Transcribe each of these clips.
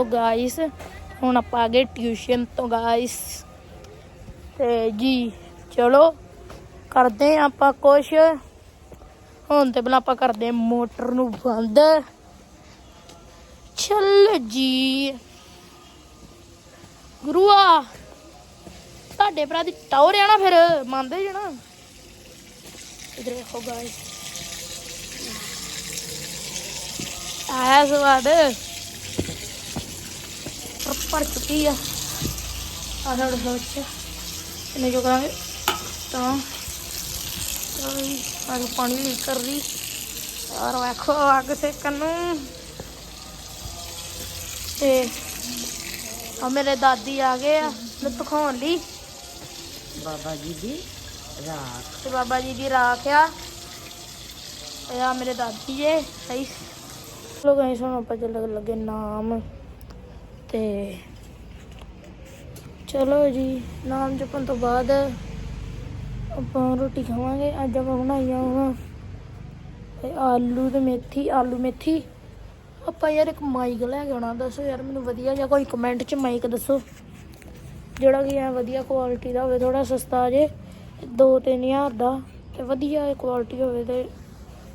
ਤੋ ਗਾਇਸ ਹੁਣ ਆਪਾਂ ਆ ਗਏ ਟਿਊਸ਼ਨ ਤੋਂ ਗਾਇਸ ਤੇ ਜੀ, ਚਲੋ, ਕਰਦੇ ਹਾਂ ਆਪਾਂ ਕੁਛ। ਹੁਣ ਤੇ ਪਹਿਲਾਂ ਆਪਾਂ ਕਰਦੇ ਮੋਟਰ ਨੂੰ ਬੰਦ। ਚੱਲ ਜੀ। ਗੁਰੂਆ ਤੁਹਾਡੇ ਭਰਾ ਦੀ ਟੌਰ ਆ ਨਾ ਫਿਰ, ਮੰਨਦੇ ਜਣਾ ਇਧਰ ਦੇਖੋ ਗਾਇਸ ਆਇਆ ਸਵਾਦ। ਪਰ ਚੁੱਕੀ ਆ। ਆ ਸਾਡੇ ਸੋਚ ਇਹਨੇ ਜੋ ਕਰਾਂਗੇ? ਤਾਂ ਤਾਂ ਆਗ ਪਾਣੀ ਲੀਕ ਕਰ ਰਹੀ ਯਾਰ ਵੇਖੋ ਅੱਗ ਸੇਕਣ ਨੂੰ। ਤੇ ਆ ਮੇਰੇ ਦਾਦੀ ਆ ਗਏ ਆ ਮੈਨੂੰ ਦਿਖਾਉਣ ਲਈ। ਬਾਬਾ ਜੀ ਦੀ ਰਾਤ ਤੇ ਬਾਬਾ ਜੀ ਦੀ ਰਾਖ ਆ। ਇਹ ਆ ਮੇਰੇ ਦਾਦੀ ਜੇ ਸਹੀ। ਲੋਕ ਆਪਾਂ ਚੱਲ ਲੱਗੇ ਨਾਮ। ਤੇ ਚਲੋ ਜੀ, ਨਾਮ ਜਪਣ ਤੋਂ ਬਾਅਦ ਆਪਾਂ ਰੋਟੀ ਖਾਵਾਂਗੇ। ਅੱਜ ਆਪਾਂ ਬਣਾਈਆਂ ਵਾ ਇਹ ਆਲੂ ਤੇ ਮੇਥੀ, ਆਲੂ ਮੇਥੀ। ਆਪਾਂ ਯਾਰ ਇੱਕ ਮਾਈਕ ਲੈ ਕੇ ਆਉਣਾ, ਦੱਸੋ ਯਾਰ ਮੈਨੂੰ ਵਧੀਆ ਜਿਹਾ ਕੋਈ ਕਮੈਂਟ 'ਚ ਮਾਈਕ ਦੱਸੋ। ਜਿਹੜਾ ਕਿ ਐ ਵਧੀਆ ਕੁਆਲਿਟੀ ਦਾ ਹੋਵੇ ਥੋੜਾ ਸਸਤਾ ਜੇ 2-3000 ਦਾ, ਤੇ ਵਧੀਆ ਕੁਆਲਿਟੀ ਹੋਵੇ ਤੇ,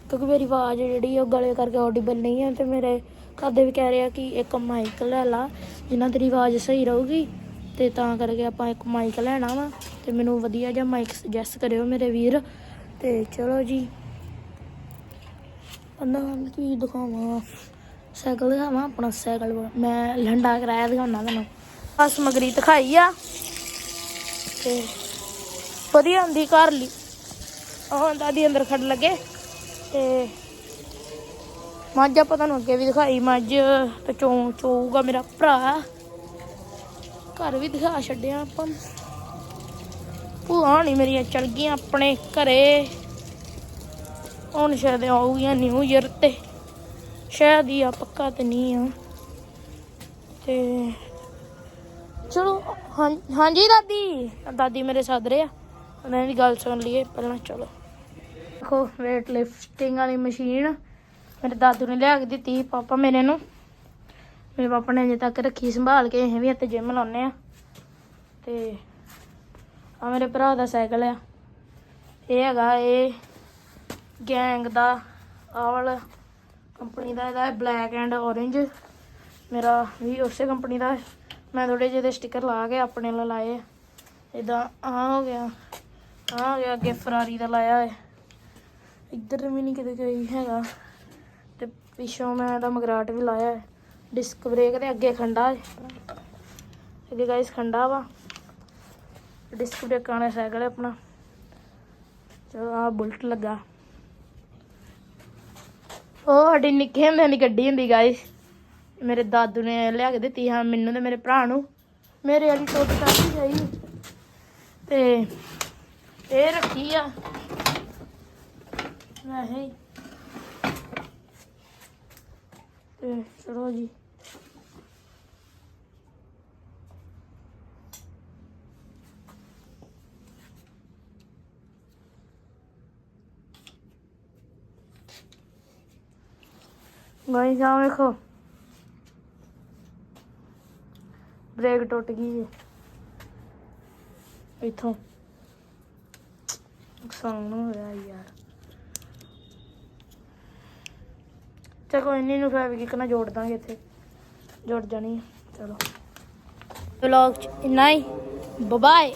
ਕਿਉਂਕਿ ਮੇਰੀ ਆਵਾਜ਼ ਜਿਹੜੀ ਉਹ ਗਲੇ ਕਰਕੇ ਆਡੀਬਲ ਨਹੀਂ ਹੈ ਤੇ ਮੇਰੇ ਘਰ ਦੇ ਵੀ ਕਹਿ ਰਿਹਾ ਕਿ ਇੱਕ ਮਾਈਕ ਲੈ ਲਾ, ਜਿੰਨਾ ਤੇਰੀ ਆਵਾਜ਼ ਸਹੀ ਰਹੂਗੀ, ਤੇ ਤਾਂ ਕਰਕੇ ਆਪਾਂ ਇੱਕ ਮਾਈਕ ਲੈਣਾ ਵਾ, ਤੇ ਮੈਨੂੰ ਵਧੀਆ ਜਿਹਾ ਮਾਈਕ ਸੁਜੈਸਟ ਕਰਿਓ ਮੇਰੇ ਵੀਰ, ਤੇ ਚਲੋ ਜੀ। ਅੰਨਾ ਕੀ ਦਿਖਾਵਾਂ, ਸਾਈਕਲ ਦਿਖਾਵਾਂ, ਆਪਣਾ ਸਾਈਕਲ ਮੈਂ ਲੰਡਾ ਕਰਾਇਆ ਦਿਖਾਉਣਾ ਤੁਹਾਨੂੰ। ਆ ਸਮਗਰੀ ਦਿਖਾਈ ਆ, ਤੇ ਵਧੀਆ ਹੁੰਦੀ ਘਰ ਲਈ। ਉਹ ਦਾਦੀ ਅੰਦਰ ਖੜ ਲੱਗੇ, ਤੇ ਮੱਝ ਆਪਾਂ ਤੁਹਾਨੂੰ ਅੱਗੇ ਵੀ ਦਿਖਾਈ, ਮੱਝ ਤੇ ਚੋਂ ਚੋਊਗਾ ਮੇਰਾ ਭਰਾ। ਘਰ ਵੀ ਦਿਖਾ ਛੱਡਿਆ ਆਪਾਂ ਭੂਆ ਨਹੀਂ ਮੇਰੀਆਂ ਚਲ ਗਈਆਂ ਆਪਣੇ ਘਰੇ। ਹੁਣ ਸ਼ਾਇਦ ਆਉਗੀਆਂ ਨਿਊ ਇਅਰ ਤੇ। ਸ਼ਾਇਦ ਹੀ ਆ, ਪੱਕਾ ਤੇ ਨਹੀਂ ਆ। ਤੇ ਚਲੋ, ਹਾਂ, ਹਾਂਜੀ ਦਾਦੀ। ਦਾਦੀ ਮੇਰੇ ਸਾਥ ਰਹੇ ਆ ਉਹਨਾਂ ਦੀ ਗੱਲ ਸੁਣ ਲਈਏ, ਪਹਿਲਾਂ ਚਲੋ। ਦੇਖੋ ਵੇਟ ਲਿਫਟਿੰਗ ਵਾਲੀ ਮਸ਼ੀਨ। ਮੇਰੇ ਦਾਦੂ ਨੇ ਲਿਆ ਕੇ ਦਿੱਤੀ ਸੀ ਪਾਪਾ ਮੇਰੇ ਨੂੰ। ਮੇਰੇ ਪਾਪਾ ਨੇ ਅਜੇ ਤੱਕ ਰੱਖੀ ਸੰਭਾਲ ਕੇ, ਅਸੀਂ ਵੀ ਇੱਥੇ ਜਿਮ ਲਾਉਨੇ ਆ ਤੇ ਆ ਮੇਰੇ ਭਰਾ ਦਾ ਸਾਈਕਲ ਆ। ਇਹ ਹੈਗਾ ਇਹ ਗੈਂਗ ਦਾ ਆਵਲ ਕੰਪਨੀ ਦਾ, ਇਹਦਾ ਬਲੈਕ ਐਂਡ orange ਮੇਰਾ ਵੀ ਉਸੇ ਕੰਪਨੀ ਦਾ। ਮੈਂ ਥੋੜੇ ਜਿਹੇ ਦੇ ਸਟicker ਲਾ ਕੇ ਆਪਣੇ ਨਾਲ ਲਾਏ ਇਦਾਂ ਆ ਹੋ ਗਿਆ ਆ ਹੋ ਗਿਆ ਅੱਗੇ ਫਰਾਰੀ ਦਾ ਲਾਇਆ ਹੈ ਇੱਧਰ ਵੀ ਨਹੀਂ ਕਿਤੇ ਕੋਈ ਹੈਗਾ। ਤੇ ਪਿੱਛੋਂ ਮੈਂ ਇਹਦਾ ਮਗਰਾਟ ਵੀ ਲਾਇਆ ਹੈ। ਡਿਸਕ ਬ੍ਰੇਕ ਦੇ ਅੱਗੇ ਖੰਡਾ ਹੈ। ਅੱਗੇ ਗਾਇਸ ਖੰਡਾ ਵਾ। ਡਿਸਕ ਬ੍ਰੇਕ ਵਾਲਾ ਸਾਈਕਲ ਹੈ ਆਪਣਾ। ਚਲੋ ਆ ਬੁਲਟ ਲੱਗਾ। ਉਹ ਸਾਡੀ ਨਿੱਕੇ ਹੁੰਦਿਆਂ ਦੀ ਗੱਡੀ ਹੁੰਦੀ ਗਾਇਸ ਮੇਰੇ ਦਾਦੂ ਨੇ ਲਿਆ ਕੇ ਦਿੱਤੀ ਹਾਂ, ਮੈਨੂੰ ਤੇ ਮੇਰੇ ਭਰਾ ਨੂੰ। ਮੇਰੇ ਵਾਲੀ ਟੁੱਟ ਕਾਹਦੀ ਗਈ ਤੇ ਇਹ ਰੱਖੀ ਆ। ਵੈਸੇ ਹੀ ਤੇ ਚਲੋ ਜੀ। ਗਾਇਸ ਆ ਵੇਖੋ। ਬ੍ਰੇਕ ਟੁੱਟ ਗਈ ਜੀ। ਇਥੋਂ। ਨੁਕਸਾਨ ਹੋਇਆ ਯਾਰ। ਚਲ ਕੋਈ ਨਹੀਂ ਨੂੰ ਫੈਬਰਿਕ ਨਾਲ ਜੋੜ ਦਾਂਗੇ ਇੱਥੇ। ਜੁੜ ਜਾਣੀ ਚਲੋ। ਵਲੌਗ ਚ ਇੰਨਾ ਹੀ। ਬਾਏ